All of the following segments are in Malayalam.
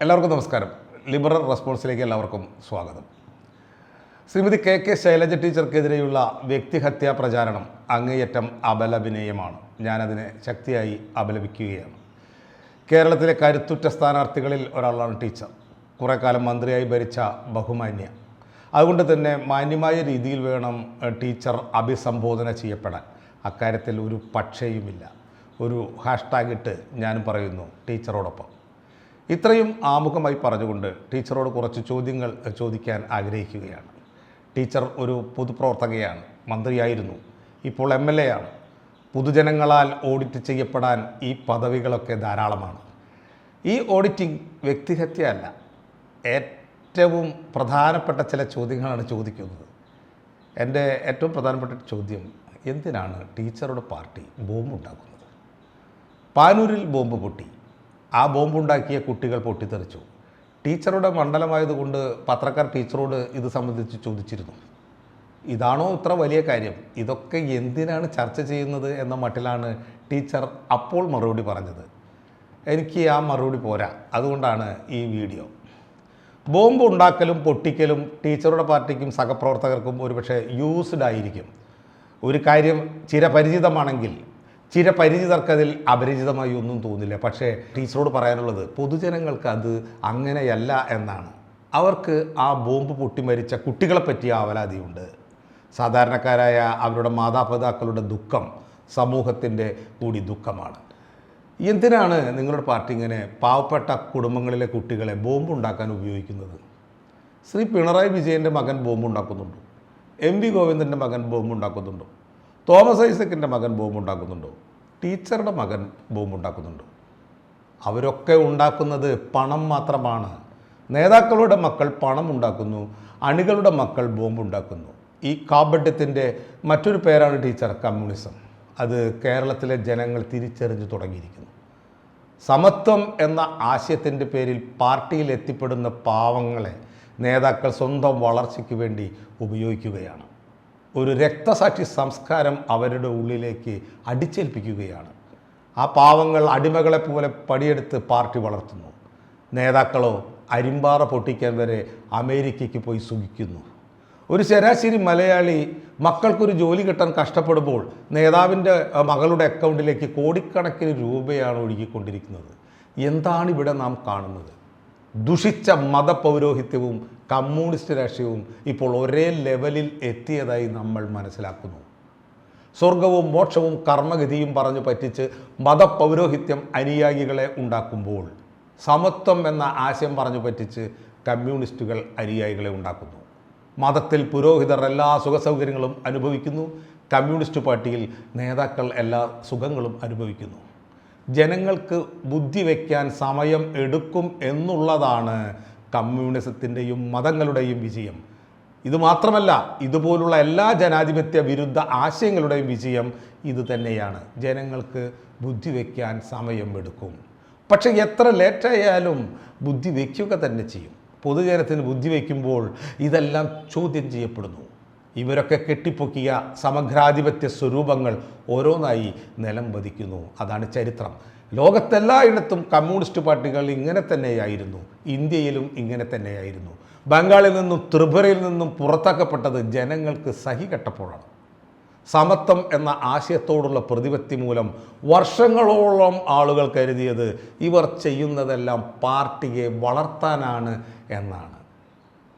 എല്ലാവർക്കും നമസ്കാരം. ലിബറൽ റെസ്പോൺസിലേക്ക് എല്ലാവർക്കും സ്വാഗതം. ശ്രീമതി കെ കെ ശൈലജ ടീച്ചർക്കെതിരെയുള്ള വ്യക്തിഹത്യാ പ്രചാരണം അങ്ങേയറ്റം അപലപനീയമാണ്. ഞാനതിനെ ശക്തിയായി അപലപിക്കുകയാണ്. കേരളത്തിലെ കരുത്തുറ്റ സ്ഥാനാർത്ഥികളിൽ ഒരാളാണ് ടീച്ചർ. കുറേ കാലം മന്ത്രിയായി ഭരിച്ച ബഹുമാന്യ. അതുകൊണ്ട് തന്നെ മാന്യമായ രീതിയിൽ വേണം ടീച്ചർ അഭിസംബോധന ചെയ്യപ്പെടാൻ. അക്കാര്യത്തിൽ ഒരു പക്ഷയുമില്ല. ഒരു ഹാഷ്ടാഗ് ഇട്ട് ഞാൻ പറയുന്നു ടീച്ചറോടൊപ്പം. ഇത്രയും ആമുഖമായി പറഞ്ഞുകൊണ്ട് ടീച്ചറോട് കുറച്ച് ചോദ്യങ്ങൾ ചോദിക്കാൻ ആഗ്രഹിക്കുകയാണ്. ടീച്ചർ ഒരു പൊതുപ്രവർത്തകയാണ് മന്ത്രിയായിരുന്നു. ഇപ്പോൾ എം എൽ എ ആണ്. പൊതുജനങ്ങളാൽ ഓഡിറ്റ് ചെയ്യപ്പെടാൻ ഈ പദവികളൊക്കെ ധാരാളമാണ്. ഈ ഓഡിറ്റിംഗ് വ്യക്തിഹത്യയല്ല. ഏറ്റവും പ്രധാനപ്പെട്ട ചില ചോദ്യങ്ങളാണ് ചോദിക്കുന്നത്. എന്റെ ഏറ്റവും പ്രധാനപ്പെട്ട ചോദ്യം എന്തിനാണ് ടീച്ചറുടെ പാർട്ടി ബോംബുണ്ടാക്കുന്നത്? പാനൂരിൽ ബോംബ് പൊട്ടി. ആ ബോംബുണ്ടാക്കിയ കുട്ടികൾ പൊട്ടിത്തെറിച്ചു. ടീച്ചറുടെ മണ്ഡലമായതുകൊണ്ട് പത്രക്കാർ ടീച്ചറോട് ഇത് സംബന്ധിച്ച് ചോദിച്ചിരുന്നു. ഇതാണോ ഇത്ര വലിയ കാര്യം? ഇതൊക്കെ എന്തിനാണ് ചർച്ച ചെയ്യുന്നത്? എന്ന മട്ടിലാണ് ടീച്ചർ അപ്പോൾ മറുപടി പറഞ്ഞത്. എനിക്ക് ആ മറുപടി പോരാ. അതുകൊണ്ടാണ് ഈ വീഡിയോ. ബോംബ് ഉണ്ടാക്കലും പൊട്ടിക്കലും ടീച്ചറുടെ പാർട്ടിക്കും സഹപ്രവർത്തകർക്കും ഒരുപക്ഷെ യൂസ്ഡ് ആയിരിക്കും. ഒരു കാര്യം ചിരപരിചിതമാണെങ്കിൽ ചിരപരിചിതർക്കതിൽ അപരിചിതമായി ഒന്നും തോന്നില്ല. പക്ഷേ ടീച്ചറോട് പറയാനുള്ളത് പൊതുജനങ്ങൾക്ക് അത് അങ്ങനെയല്ല എന്നാണ്. അവർക്ക് ആ ബോംബ് പൊട്ടിമരിച്ച കുട്ടികളെപ്പറ്റി ആവലാതിയുണ്ട്. സാധാരണക്കാരായ അവരുടെ മാതാപിതാക്കളുടെ ദുഃഖം സമൂഹത്തിന്റെ കൂടി ദുഃഖമാണ്. എന്തിനാണ് നിങ്ങളുടെ പാർട്ടി ഇങ്ങനെ പാവപ്പെട്ട കുടുംബങ്ങളിലെ കുട്ടികളെ ബോംബ് ഉണ്ടാക്കാൻ ഉപയോഗിക്കുന്നത്? ശ്രീ പിണറായി വിജയന്റെ മകൻ ബോംബ് ഉണ്ടാക്കുന്നുണ്ടോ എം വി ഗോവിന്ദന്റെ മകൻ ബോംബ് ഉണ്ടാക്കുന്നുണ്ടോ തോമസ് ഐസക്കിന്റെ മകൻ ബോംബ് ഉണ്ടാക്കുന്നുണ്ടോ ടീച്ചറുടെ മകൻ ബോംബ് ഉണ്ടാക്കുന്നുണ്ടോ അവരൊക്കെ ഉണ്ടാക്കുന്നത് പണം മാത്രമാണ്. നേതാക്കളുടെ മക്കൾ പണം ഉണ്ടാക്കുന്നു അണികളുടെ മക്കൾ ബോംബുണ്ടാക്കുന്നു. ഈ കാപട്യത്തിന്റെ മറ്റൊരു പേരാണ് ടീച്ചർ കമ്മ്യൂണിസം. അത് കേരളത്തിലെ ജനങ്ങൾ തിരിച്ചറിഞ്ഞു തുടങ്ങിയിരിക്കുന്നു. സമത്വം എന്ന ആശയത്തിന്റെ പേരിൽ പാർട്ടിയിൽ എത്തിപ്പെടുന്ന പാവങ്ങളെ നേതാക്കൾ സ്വന്തം വളർച്ചയ്ക്ക് വേണ്ടി ഉപയോഗിക്കുകയാണ്. ഒരു രക്തസാക്ഷി സംസ്കാരം അവരുടെ ഉള്ളിലേക്ക് അടിച്ചേൽപ്പിക്കുകയാണ്. ആ പാവങ്ങൾ അടിമകളെ പോലെ പടിയെടുത്ത് പാർട്ടി വളർത്തുന്നു. നേതാക്കളോ അരിമ്പാറ പൊട്ടിക്കാൻ വരെ അമേരിക്കയ്ക്ക് പോയി സുഖിക്കുന്നു. ഒരു ശരാശരി മലയാളി മക്കൾക്കൊരു ജോലി കിട്ടാൻ കഷ്ടപ്പെടുമ്പോൾ നേതാവിന്റെ മകളുടെ അക്കൗണ്ടിലേക്ക് കോടിക്കണക്കിന് രൂപയാണ് ഒഴുകിക്കൊണ്ടിരിക്കുന്നത്. എന്താണ് ഇവിടെ നാം കാണുന്നത്? ദുഷിച്ച മതപൗരോഹിത്യവും കമ്മ്യൂണിസ്റ്റ് രാഷ്ട്രീയവും ഇപ്പോൾ ഒരേ ലെവലിൽ എത്തിയതായി നമ്മൾ മനസ്സിലാക്കുന്നു. സ്വർഗവും മോക്ഷവും കർമ്മഗതിയും പറഞ്ഞു പറ്റിച്ച് മതപൗരോഹിത്യം അനുയായികളെ ഉണ്ടാക്കുമ്പോൾ സമത്വം എന്ന ആശയം പറഞ്ഞു പറ്റിച്ച് കമ്മ്യൂണിസ്റ്റുകൾ അനുയായികളെ ഉണ്ടാക്കുന്നു. മതത്തിൽ പുരോഹിതർ എല്ലാ സുഖസൗകര്യങ്ങളും അനുഭവിക്കുന്നു. കമ്മ്യൂണിസ്റ്റ് പാർട്ടിയിൽ നേതാക്കൾ എല്ലാ സുഖങ്ങളും അനുഭവിക്കുന്നു. ജനങ്ങൾക്ക് ബുദ്ധി വയ്ക്കാൻ സമയം എടുക്കും എന്നുള്ളതാണ് കമ്മ്യൂണിസത്തിന്റെയും മതങ്ങളുടെയും വിജയം. ഇത് മാത്രമല്ല ഇതുപോലുള്ള എല്ലാ ജനാധിപത്യ വിരുദ്ധ ആശയങ്ങളുടെയും വിജയം ഇത് തന്നെയാണ്. ജനങ്ങൾക്ക് ബുദ്ധി വയ്ക്കാൻ സമയം എടുക്കും പക്ഷേ എത്ര ലേറ്റായാലും ബുദ്ധി വയ്ക്കുക തന്നെ ചെയ്യും. പൊതുജനത്തിന് ബുദ്ധി വയ്ക്കുമ്പോൾ ഇതെല്ലാം ചോദ്യം ചെയ്യപ്പെടുന്നു. ഇവരൊക്കെ കെട്ടിപ്പൊക്കിയ സമഗ്രാധിപത്യ സ്വരൂപങ്ങൾ ഓരോന്നായി നിലം പതിക്കുന്നു. അതാണ് ചരിത്രം. ലോകത്തെല്ലായിടത്തും കമ്മ്യൂണിസ്റ്റ് പാർട്ടികൾ ഇങ്ങനെ തന്നെയായിരുന്നു. ഇന്ത്യയിലും ഇങ്ങനെ തന്നെയായിരുന്നു. ബംഗാളിൽ നിന്നും ത്രിപുരയിൽ നിന്നും പുറത്താക്കപ്പെട്ടത് ജനങ്ങൾക്ക് സഹി കെട്ടപ്പോഴാണ്. സമത്വം എന്ന ആശയത്തോടുള്ള പ്രതിപത്തി മൂലം വർഷങ്ങളോളം ആളുകൾ കരുതിയത് ഇവർ ചെയ്യുന്നതെല്ലാം പാർട്ടിയെ വളർത്താനാണ് എന്നാണ്.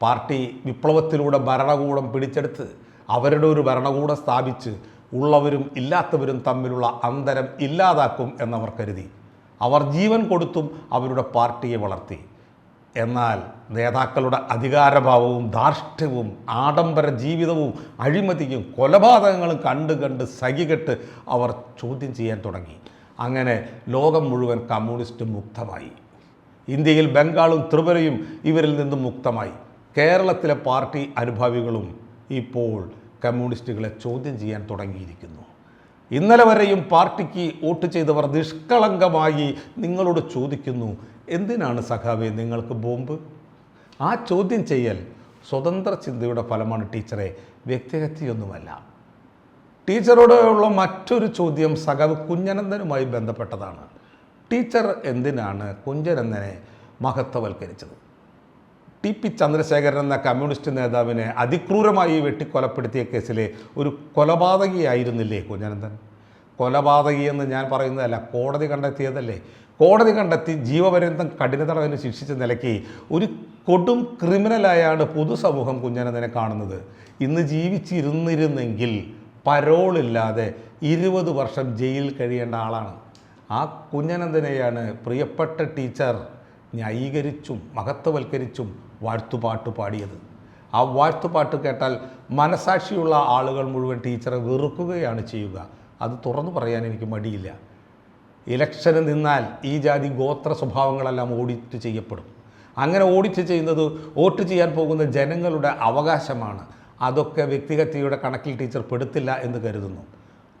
പാർട്ടി വിപ്ലവത്തിലൂടെ ഭരണകൂടം പിടിച്ചെടുത്ത് അവരുടെ ഒരു ഭരണകൂടം സ്ഥാപിച്ച് ഉള്ളവരും ഇല്ലാത്തവരും തമ്മിലുള്ള അന്തരം ഇല്ലാതാക്കും എന്നവർ കരുതി. അവർ ജീവൻ കൊടുത്തും അവരുടെ പാർട്ടിയെ വളർത്തി. എന്നാൽ നേതാക്കളുടെ അധികാരഭാവവും ധാർഷ്ട്യവും ആഡംബര ജീവിതവും അഴിമതിയും കൊലപാതകങ്ങളും കണ്ട് കണ്ട് സഹികെട്ട് അവർ ചോദ്യം ചെയ്യാൻ തുടങ്ങി. അങ്ങനെ ലോകം മുഴുവൻ കമ്മ്യൂണിസ്റ്റ് മുക്തമായി. ഇന്ത്യയിൽ ബംഗാളും ത്രിപുരയും ഇവരിൽ നിന്നും മുക്തമായി. കേരളത്തിലെ പാർട്ടി അനുഭാവികളും ഇപ്പോൾ കമ്മ്യൂണിസ്റ്റുകളെ ചോദ്യം ചെയ്യാൻ തുടങ്ങിയിരിക്കുന്നു. ഇന്നലെ വരെയും പാർട്ടിക്ക് വോട്ട് ചെയ്തവർ നിഷ്കളങ്കമായി നിങ്ങളോട് ചോദിക്കുന്നു എന്തിനാണ് സഖാവെ നിങ്ങൾക്ക് ബോംബ്? ആ ചോദ്യം ചെയ്യൽ സ്വതന്ത്ര ചിന്തയുടെ ഫലമാണ് ടീച്ചറെ വ്യക്തിഹത്യയൊന്നുമല്ല. ടീച്ചറോട് ഉള്ള മറ്റൊരു ചോദ്യം സഖാവ് കുഞ്ഞനന്ദനുമായി ബന്ധപ്പെട്ടതാണ്. ടീച്ചർ എന്തിനാണ് കുഞ്ഞനന്ദനെ മഹത്വവൽക്കരിച്ചത്? ടി പി ചന്ദ്രശേഖരൻ എന്ന കമ്മ്യൂണിസ്റ്റ് നേതാവിനെ അതിക്രൂരമായി വെട്ടിക്കൊലപ്പെടുത്തിയ കേസിലെ ഒരു കൊലപാതകിയായിരുന്നില്ലേ കുഞ്ഞനന്ദൻ കൊലപാതകി എന്ന് ഞാൻ പറയുന്നതല്ല കോടതി കണ്ടെത്തിയതല്ലേ? കോടതി കണ്ടെത്തി ജീവപര്യന്തം കഠിന തടവിന് ശിക്ഷിച്ച നിലയ്ക്ക് ഒരു കൊടും ക്രിമിനലായാണ് പൊതുസമൂഹം കുഞ്ഞനന്ദനെ കാണുന്നത്. ഇന്ന് ജീവിച്ചിരുന്നിരുന്നെങ്കിൽ പരോളില്ലാതെ ഇരുപത് വർഷം ജയിലിൽ കഴിയേണ്ട ആളാണ്. ആ കുഞ്ഞനന്ദനെയാണ് പ്രിയപ്പെട്ട ടീച്ചർ ന്യായീകരിച്ചും മഹത്വവൽക്കരിച്ചും വാഴ്ത്തുപാട്ട് പാടിയത് ആ വാഴ്ത്തുപാട്ട് കേട്ടാൽ മനസാക്ഷിയുള്ള ആളുകൾ മുഴുവൻ ടീച്ചറെ വെറുക്കുകയാണ് ചെയ്യുക. അത് തുറന്നു പറയാൻ എനിക്ക് മടിയില്ല. ഇലക്ഷന് നിന്നാൽ ഈ ജാതി ഗോത്ര സ്വഭാവങ്ങളെല്ലാം ഓഡിറ്റ് ചെയ്യപ്പെടും. അങ്ങനെ ഓഡിറ്റ് ചെയ്യുന്നത് വോട്ട് ചെയ്യാൻ പോകുന്ന ജനങ്ങളുടെ അവകാശമാണ്. അതൊക്കെ വ്യക്തിഹത്യയുടെ കണക്കിൽ ടീച്ചർ പെടുത്തില്ല എന്ന് കരുതുന്നു.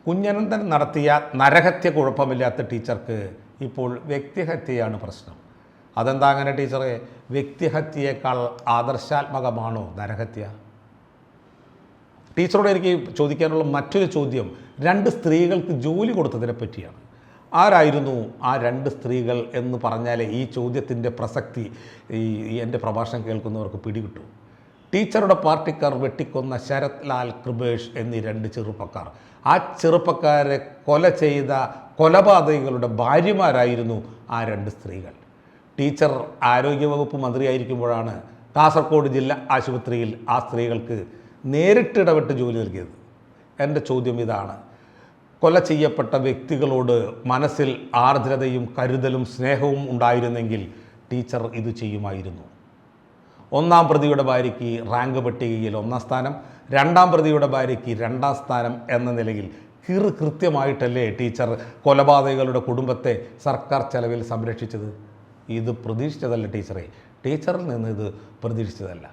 കുഞ്ഞനന്ദൻ നടത്തിയ നരഹത്യ കുഴപ്പമില്ലാത്ത ടീച്ചർക്ക് ഇപ്പോൾ വ്യക്തിഹത്യയാണ് പ്രശ്നം. അതെന്താ അങ്ങനെ ടീച്ചറെ? വ്യക്തിഹത്യയേക്കാൾ ആദർശാത്മകമാണോ നരഹത്യ? ടീച്ചറോട് എനിക്ക് ചോദിക്കാനുള്ള മറ്റൊരു ചോദ്യം രണ്ട് സ്ത്രീകൾക്ക് ജോലി കൊടുത്തതിനെ പറ്റിയാണ്. ആരായിരുന്നു ആ രണ്ട് സ്ത്രീകൾ എന്ന് പറഞ്ഞാലേ ഈ ചോദ്യത്തിന്റെ പ്രസക്തി ഈ എന്റെ പ്രഭാഷണം കേൾക്കുന്നവർക്ക് പിടികിട്ടു. ടീച്ചറുടെ പാർട്ടിക്കാർ വെട്ടിക്കൊന്ന ശരത് ലാൽ കൃപേഷ് എന്നീ രണ്ട് ചെറുപ്പക്കാർ. ആ ചെറുപ്പക്കാരെ കൊല ചെയ്ത കൊലപാതകികളുടെ ഭാര്യമാരായിരുന്നു ആ രണ്ട് സ്ത്രീകൾ. ടീച്ചർ ആരോഗ്യവകുപ്പ് മന്ത്രിയായിരിക്കുമ്പോഴാണ് കാസർഗോഡ് ജില്ലാ ആശുപത്രിയിൽ ആ സ്ത്രീകൾക്ക് നേരിട്ടിടപെട്ട് ജോലി നൽകിയത്. എന്റെ ചോദ്യം ഇതാണ്. കൊല ചെയ്യപ്പെട്ട വ്യക്തികളോട് മനസ്സിൽ ആർദ്രതയും കരുതലും സ്നേഹവും ഉണ്ടായിരുന്നെങ്കിൽ ടീച്ചർ ഇത് ചെയ്യുമായിരുന്നു. ഒന്നാം പ്രതിയുടെ ഭാര്യയ്ക്ക് റാങ്ക് പട്ടികയിൽ ഒന്നാം സ്ഥാനം രണ്ടാം പ്രതിയുടെ ഭാര്യയ്ക്ക് രണ്ടാം സ്ഥാനം എന്ന നിലയിൽ കീറ് കൃത്യമായിട്ടല്ലേ ടീച്ചർ കൊലപാതകളുടെ കുടുംബത്തെ സർക്കാർ ചെലവിൽ സംരക്ഷിച്ചത്? ഇത് പ്രതീക്ഷിച്ചതല്ല ടീച്ചറെ. ടീച്ചറിൽ നിന്ന് ഇത് പ്രതീക്ഷിച്ചതല്ല.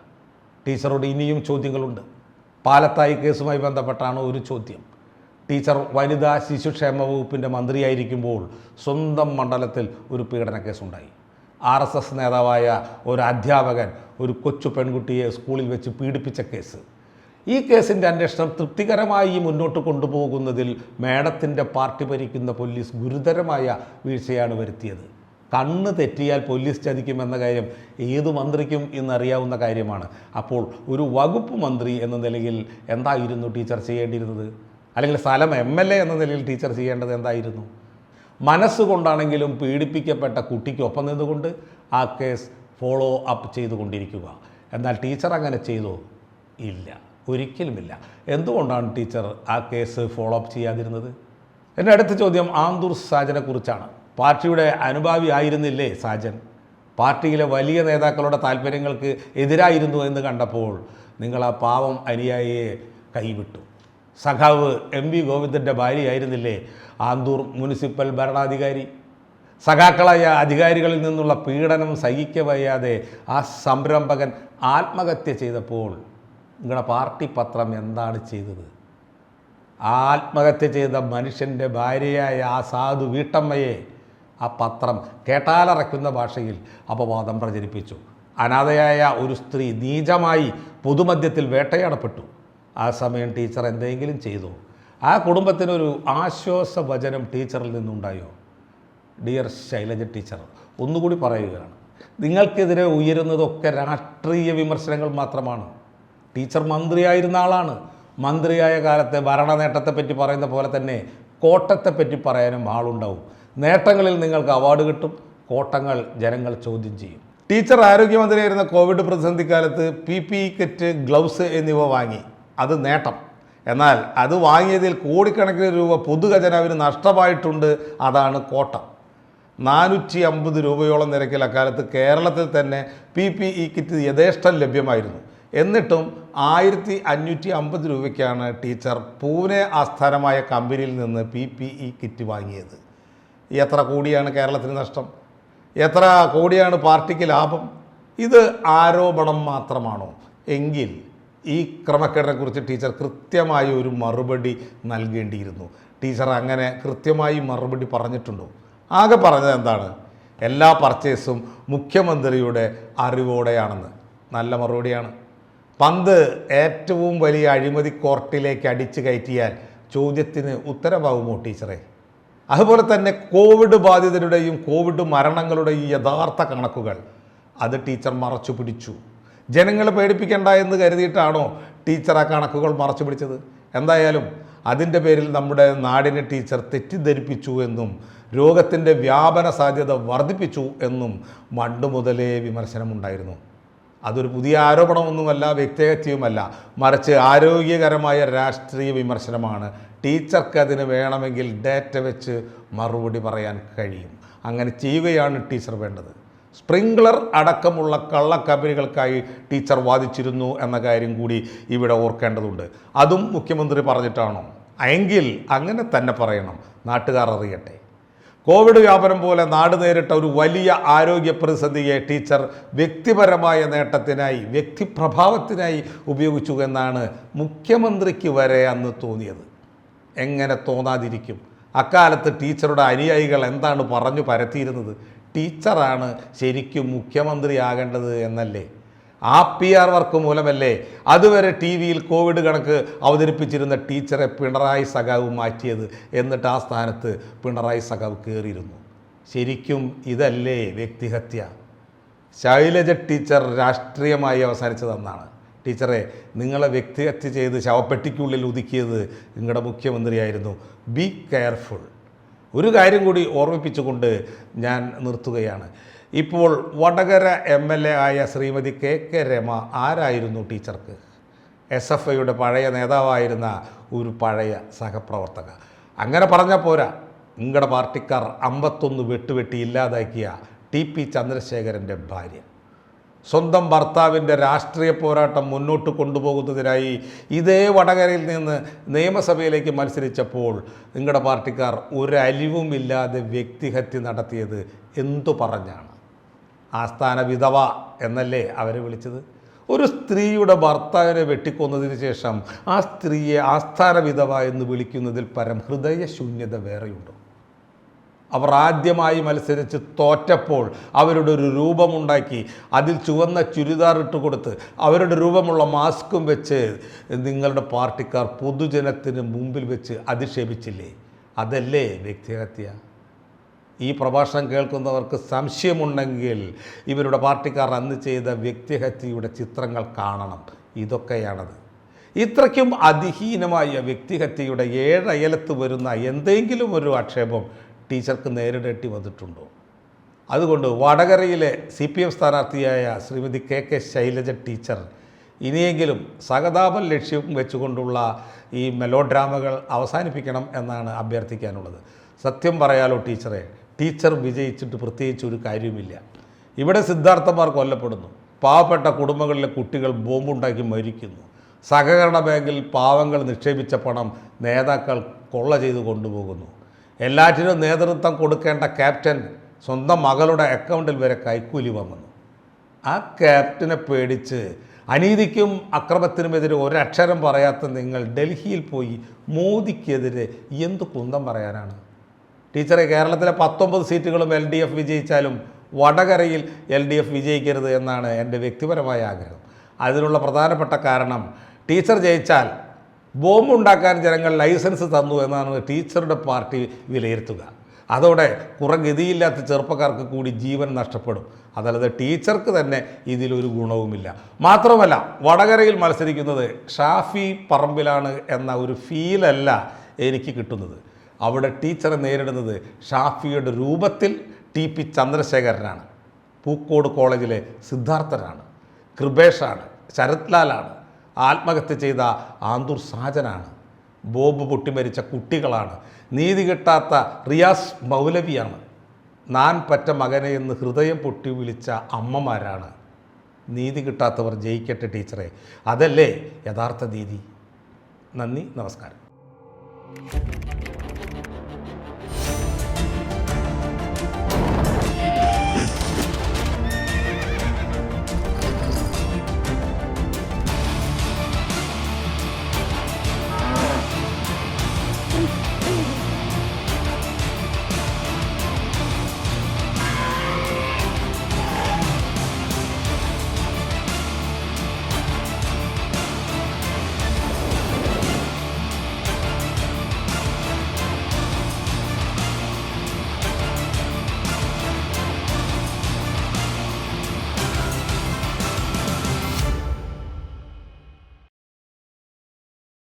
ടീച്ചറോട് ഇനിയും ചോദ്യങ്ങളുണ്ട്. പാലത്തായി കേസുമായി ബന്ധപ്പെട്ടാണ് ഒരു ചോദ്യം. ടീച്ചർ വനിതാ ശിശുക്ഷേമ വകുപ്പിന്റെ മന്ത്രിയായിരിക്കുമ്പോൾ സ്വന്തം മണ്ഡലത്തിൽ ഒരു പീഡന കേസുണ്ടായി. ആർ എസ് എസ് നേതാവായ ഒരു അധ്യാപകൻ ഒരു കൊച്ചു പെൺകുട്ടിയെ സ്കൂളിൽ വെച്ച് പീഡിപ്പിച്ച കേസ്. ഈ കേസിന്റെ അന്വേഷണം തൃപ്തികരമായി മുന്നോട്ട് കൊണ്ടുപോകുന്നതിൽ മേഡത്തിന്റെ പാർട്ടി ഭരിക്കുന്ന പോലീസ് ഗുരുതരമായ വീഴ്ചയാണ് വരുത്തിയത്. കണ്ണ് തെറ്റിയാൽ പോലീസ് ചതിക്കുമെന്ന കാര്യം ഏത് മന്ത്രിക്കും ഇന്നറിയാവുന്ന കാര്യമാണ്. അപ്പോൾ ഒരു വകുപ്പ് മന്ത്രി എന്ന നിലയിൽ എന്തായിരുന്നു ടീച്ചർ ചെയ്യേണ്ടിയിരുന്നത്? അല്ലെങ്കിൽ സ്ഥലം എം എൽ എ എന്ന നിലയിൽ ടീച്ചർ ചെയ്യേണ്ടത് എന്തായിരുന്നു? മനസ്സുകൊണ്ടാണെങ്കിലും പീഡിപ്പിക്കപ്പെട്ട കുട്ടിക്കൊപ്പം നിന്നുകൊണ്ട് ആ കേസ് ഫോളോ അപ്പ് ചെയ്തുകൊണ്ടിരിക്കുക. എന്നാൽ ടീച്ചർ അങ്ങനെ ചെയ്തോ? ഇല്ല. ഒരിക്കലുമില്ല. എന്തുകൊണ്ടാണ് ടീച്ചർ ആ കേസ് ഫോളോ അപ്പ് ചെയ്യാതിരുന്നത്? എന്റെ അടുത്ത ചോദ്യം ആന്തൂർ സാജനെ കുറിച്ചാണ്. പാർട്ടിയുടെ അനുഭാവി ആയിരുന്നില്ലേ സാജൻ? പാർട്ടിയിലെ വലിയ നേതാക്കളുടെ താല്പര്യങ്ങൾക്ക് എതിരായിരുന്നു എന്ന് കണ്ടപ്പോൾ നിങ്ങൾ ആ പാവം അനുയായിയെ കൈവിട്ടു. സഖാവ് എം വി ഗോവിന്ദന്റെ ഭാര്യയായിരുന്നില്ലേ ആന്തൂർ മുനിസിപ്പൽ ഭരണാധികാരി? സഖാക്കളായ അധികാരികളിൽ നിന്നുള്ള പീഡനം സഹിക്കവയ്യാതെ ആ സംരംഭകൻ ആത്മഹത്യ ചെയ്തപ്പോൾ നിങ്ങളുടെ പാർട്ടി പത്രം എന്താണ് ചെയ്തത്? ആത്മഹത്യ ചെയ്ത മനുഷ്യന്റെ ഭാര്യയായ ആ സാധു വീട്ടമ്മയെ ആ പത്രം കേട്ടാലറയ്ക്കുന്ന ഭാഷയിൽ അപവാദം പ്രചരിപ്പിച്ചു. അനാഥയായ ഒരു സ്ത്രീ നീചമായി പൊതുമധ്യത്തിൽ വേട്ടയാടപ്പെട്ടു. ആ സമയം ടീച്ചർ എന്തെങ്കിലും ചെയ്തു. ആ കുടുംബത്തിനൊരു ആശ്വാസ വചനം ടീച്ചറിൽ നിന്നുണ്ടായോ? ഡിയർ ശൈലജ ടീച്ചർ ഒന്നുകൂടി പറയുകയാണ്. നിങ്ങൾക്കെതിരെ ഉയരുന്നതൊക്കെ രാഷ്ട്രീയ വിമർശനങ്ങൾ മാത്രമാണ്. ടീച്ചർ മന്ത്രിയായിരുന്ന ആളാണ്. മന്ത്രിയായ കാലത്തെ ഭരണ നേട്ടത്തെപ്പറ്റി പറയുന്ന പോലെ തന്നെ കോട്ടത്തെപ്പറ്റി പറയാനും ആളുണ്ടാവും. നേട്ടങ്ങളിൽ നിങ്ങൾക്ക് അവാർഡ് കിട്ടും. കോട്ടങ്ങൾ ജനങ്ങൾ ചോദ്യം ചെയ്യും. ടീച്ചർ ആരോഗ്യമന്ത്രിയായിരുന്ന കോവിഡ് പ്രതിസന്ധി കാലത്ത് P P E kit gloves എന്നിവ വാങ്ങി. അത് നേട്ടം. എന്നാൽ അത് വാങ്ങിയതിൽ കോടിക്കണക്കിന് രൂപ പൊതുഖജനാവിന് നഷ്ടമായിട്ടുണ്ട്. അതാണ് കോട്ടം. നാനൂറ്റി അമ്പത് രൂപയോളം നിരക്കിൽ അക്കാലത്ത് കേരളത്തിൽ തന്നെ പി പി ഇ കിറ്റ് യഥേഷ്ടം ലഭ്യമായിരുന്നു. എന്നിട്ടും ആയിരത്തി അഞ്ഞൂറ്റി അമ്പത് രൂപയ്ക്കാണ് ടീച്ചർ പൂനെ ആസ്ഥാനമായ കമ്പനിയിൽ നിന്ന് പി പി ഇ കിറ്റ് വാങ്ങിയത്. എത്ര കോടിയാണ് കേരളത്തിന് നഷ്ടം? എത്ര കോടിയാണ് പാർട്ടിക്ക് ലാഭം? ഇത് ആരോപണം മാത്രമാണോ? എങ്കിൽ ഈ ക്രമക്കേടിനെക്കുറിച്ച് ടീച്ചർ കൃത്യമായി ഒരു മറുപടി നൽകേണ്ടിയിരുന്നു. ടീച്ചർ അങ്ങനെ കൃത്യമായി മറുപടി പറഞ്ഞിട്ടുണ്ടോ? ആകെ പറഞ്ഞത് എന്താണ്? എല്ലാ പർച്ചേസും മുഖ്യമന്ത്രിയുടെ അറിവോടെയാണെന്ന്. നല്ല മറുപടിയാണ്. പന്ത് ഏറ്റവും വലിയ അഴിമതി കോർട്ടിലേക്ക് അടിച്ചു കയറ്റിയാൽ ചോദ്യത്തിന് ഉത്തരവാകുമോ ടീച്ചറെ? അതുപോലെ തന്നെ കോവിഡ് ബാധിതരുടെയും കോവിഡ് മരണങ്ങളുടെയും യഥാർത്ഥ കണക്കുകൾ അത് ടീച്ചർ മറച്ചു പിടിച്ചു. ജനങ്ങളെ പേടിപ്പിക്കേണ്ട എന്ന് കരുതിയിട്ടാണോ ടീച്ചർ ആ കണക്കുകൾ മറച്ചു പിടിച്ചത്? എന്തായാലും അതിന്റെ പേരിൽ നമ്മുടെ നാടിനെ ടീച്ചർ തെറ്റിദ്ധരിപ്പിച്ചു എന്നും രോഗത്തിന്റെ വ്യാപന സാധ്യത വർദ്ധിപ്പിച്ചു എന്നും പണ്ട് മുതലേ വിമർശനമുണ്ടായിരുന്നു. അതൊരു പുതിയ ആരോപണമൊന്നുമല്ല വ്യക്തിഗത്യവുമല്ല മറിച്ച് ആരോഗ്യകരമായ രാഷ്ട്രീയ വിമർശനമാണ് ടീച്ചർക്ക് അതിന് വേണമെങ്കിൽ ഡാറ്റ വെച്ച് മറുപടി പറയാൻ കഴിയും. അങ്ങനെ ചെയ്യുകയാണ് ടീച്ചർ വേണ്ടത്. സ്പ്രിംഗ്ലർ അടക്കമുള്ള കള്ളക്കമ്പനികൾക്കായി ടീച്ചർ വാദിച്ചിരുന്നു എന്ന കാര്യം കൂടി ഇവിടെ ഓർക്കേണ്ടതുണ്ട്. അതും മുഖ്യമന്ത്രി പറഞ്ഞിട്ടാണോ? എങ്കിൽ അങ്ങനെ തന്നെ പറയണം. നാട്ടുകാർ അറിയട്ടെ. കോവിഡ് വ്യാപനം പോലെ നാട് നേരിട്ട ഒരു വലിയ ആരോഗ്യ പ്രതിസന്ധിയെ ടീച്ചർ വ്യക്തിപരമായ നേട്ടത്തിനായി വ്യക്തിപ്രഭാവത്തിനായി ഉപയോഗിച്ചു എന്നാണ് മുഖ്യമന്ത്രിക്ക് വരെ അന്ന് തോന്നിയത്. എങ്ങനെ തോന്നാതിരിക്കും? അക്കാലത്ത് ടീച്ചറുടെ അനുയായികൾ എന്താണ് പറഞ്ഞു പരത്തിയിരുന്നത്? ടീച്ചറാണ് ശരിക്കും മുഖ്യമന്ത്രിയാകേണ്ടത് എന്നല്ലേ? ആ പി ആർ വർക്ക് മൂലമല്ലേ അതുവരെ ടി വിയിൽ കോവിഡ് കണക്ക് അവതരിപ്പിച്ചിരുന്ന ടീച്ചറെ പിണറായി സഖാവ് മാറ്റിയത് എന്നിട്ട് ആ സ്ഥാനത്ത് പിണറായി സഖാവ് കയറിയിരുന്നു. ശരിക്കും ഇതല്ലേ വ്യക്തിഹത്യ? ശൈലജ ടീച്ചർ രാഷ്ട്രീയമായി അവസാനിച്ചതെന്നാണ് ടീച്ചറെ നിങ്ങളെ വ്യക്തിഹത്യ ചെയ്ത് ശവപ്പെട്ടിക്കുള്ളിൽ ഒതുക്കിയത് നിങ്ങളുടെ മുഖ്യമന്ത്രിയായിരുന്നു. ബി കെയർഫുൾ ഒരു കാര്യം കൂടി ഓർമ്മിപ്പിച്ചുകൊണ്ട് ഞാൻ നിർത്തുകയാണ്. ഇപ്പോൾ വടകര എം എൽ എ ആയ ശ്രീമതി കെ കെ രമ ആരായിരുന്നു ടീച്ചർക്ക്? എസ് എഫ് ഐയുടെ പഴയ നേതാവായിരുന്ന ഒരു പഴയ സഹപ്രവർത്തക. അങ്ങനെ പറഞ്ഞാൽ പോരാ. നിങ്ങളുടെ പാർട്ടിക്കാർ അമ്പത്തൊന്ന് വെട്ടുവെട്ടി ഇല്ലാതാക്കിയ ടി പി ചന്ദ്രശേഖരന്റെ ഭാര്യ. സ്വന്തം ഭർത്താവിന്റെ രാഷ്ട്രീയ പോരാട്ടം മുന്നോട്ട് കൊണ്ടുപോകുന്നതിനായി ഇതേ വടകരയിൽ നിന്ന് നിയമസഭയിലേക്ക് മത്സരിച്ചപ്പോൾ നിങ്ങളുടെ പാർട്ടിക്കാർ ഒരലിവുമില്ലാതെ വ്യക്തിഹത്യ നടത്തിയത് എന്തു പറഞ്ഞാണ്? ആസ്ഥാന വിധവ എന്നല്ലേ അവരെ വിളിച്ചത്? ഒരു സ്ത്രീയുടെ ഭർത്താവിനെ വെട്ടിക്കൊന്നതിന് ശേഷം ആ സ്ത്രീയെ ആസ്ഥാന വിധവ എന്ന് വിളിക്കുന്നതിൽ പരം ഹൃദയശൂന്യത വേറെയുണ്ടോ? അവർ ആദ്യമായി മത്സരിച്ച് തോറ്റപ്പോൾ അവരുടെ ഒരു രൂപമുണ്ടാക്കി. അതിൽ ചുവന്ന ചുരിദാർ ഇട്ട് കൊടുത്ത് അവരുടെ രൂപമുള്ള മാസ്കും വെച്ച് നിങ്ങളുടെ പാർട്ടിക്കാർ പൊതുജനത്തിന് മുമ്പിൽ വെച്ച് അധിക്ഷേപിച്ചില്ലേ? അതല്ലേ വ്യക്തിഹത്യ? ഈ പ്രഭാഷണം കേൾക്കുന്നവർക്ക് സംശയമുണ്ടെങ്കിൽ ഇവരുടെ പാർട്ടിക്കാർ അന്ന് ചെയ്ത വ്യക്തിഹത്യയുടെ ചിത്രങ്ങൾ കാണണം. ഇതൊക്കെയാണത്. ഇത്രയ്ക്കും അതിഹീനമായ വ്യക്തിഹത്യയുടെ ഏഴയലത്ത് വരുന്ന എന്തെങ്കിലും ഒരു ആക്ഷേപം ടീച്ചർക്ക് നേരിടേണ്ടി വന്നിട്ടുണ്ടോ? അതുകൊണ്ട് വടകരയിലെ C P M സ്ഥാനാർത്ഥിയായ Shrimati K K Shailaja teacher ഇനിയെങ്കിലും സഹതാപം ലക്ഷ്യം വെച്ചുകൊണ്ടുള്ള ഈ മെലോ ഡ്രാമകൾ അവസാനിപ്പിക്കണം എന്നാണ് അഭ്യർത്ഥിക്കാനുള്ളത്. സത്യം പറയാലോ ടീച്ചറെ ടീച്ചർ വിജയിച്ചിട്ട് പ്രത്യേകിച്ച് ഒരു കാര്യവുമില്ല. ഇവിടെ സിദ്ധാർത്ഥന്മാർ കൊല്ലപ്പെടുന്നു. പാവപ്പെട്ട കുടുംബങ്ങളിലെ കുട്ടികൾ ബോംബുണ്ടാക്കി മരിക്കുന്നു. സഹകരണ ബാങ്കിൽ പാവങ്ങൾ നിക്ഷേപിച്ച പണം നേതാക്കൾ കൊള്ള ചെയ്ത് കൊണ്ടുപോകുന്നു. എല്ലാറ്റിനും നേതൃത്വം കൊടുക്കേണ്ട ക്യാപ്റ്റൻ സ്വന്തം മകളുടെ അക്കൗണ്ടിൽ വരെ കൈക്കൂലി വാങ്ങുന്നു. ആ ക്യാപ്റ്റനെ പേടിച്ച് അനീതിക്കും അക്രമത്തിനുമെതിരെ ഒരക്ഷരം പറയാത്ത നിങ്ങൾ ഡൽഹിയിൽ പോയി മോദിക്കെതിരെ എന്ത് കുന്തം പറയാനാണ്? ടീച്ചറെ കേരളത്തിലെ പത്തൊമ്പത് സീറ്റുകളും എൽ ഡി എഫ് വിജയിച്ചാലും വടകരയിൽ എൽ ഡി എഫ് വിജയിക്കരുത് എന്നാണ് എന്റെ വ്യക്തിപരമായ ആഗ്രഹം. അതിനുള്ള പ്രധാനപ്പെട്ട കാരണം ടീച്ചർ ജയിച്ചാൽ ബോംബ് ഉണ്ടാക്കാൻ ജനങ്ങൾ ലൈസൻസ് തന്നു എന്നാണ് ടീച്ചറുടെ പാർട്ടി വിലയിരുത്തുക. അതോടെ കുറഗതിയില്ലാത്ത ചെറുപ്പക്കാർക്ക് കൂടി ജീവൻ നഷ്ടപ്പെടും. അതല്ലാതെ ടീച്ചർക്ക് തന്നെ ഇതിലൊരു ഗുണവുമില്ല. മാത്രമല്ല വടകരയിൽ മത്സരിക്കുന്നത് ഷാഫി പറമ്പിലാണ് എന്ന ഒരു ഫീലല്ല എനിക്ക് കിട്ടുന്നത്. അവിടെ ടീച്ചറെ നേരിടുന്നത് ഷാഫിയുടെ രൂപത്തിൽ ടി പി ചന്ദ്രശേഖരനാണ്. പൂക്കോട് കോളേജിലെ സിദ്ധാർത്ഥനാണ്. കൃപേഷാണ്. ശരത് ലാലാണ് ആത്മഹത്യ ചെയ്ത ആന്തൂർ സാജനാണ്. ബോബ് പൊട്ടിമരിച്ച കുട്ടികളാണ്. നീതി കിട്ടാത്ത റിയാസ് മൗലവിയാണ്. നാൻ പറ്റ മകനെ എന്ന് ഹൃദയം പൊട്ടി വിളിച്ച അമ്മമാരാണ്. നീതി കിട്ടാത്തവർ ജയിക്കട്ടെ ടീച്ചറെ. അതല്ലേ യഥാർത്ഥ നീതി. നന്ദി നമസ്കാരം.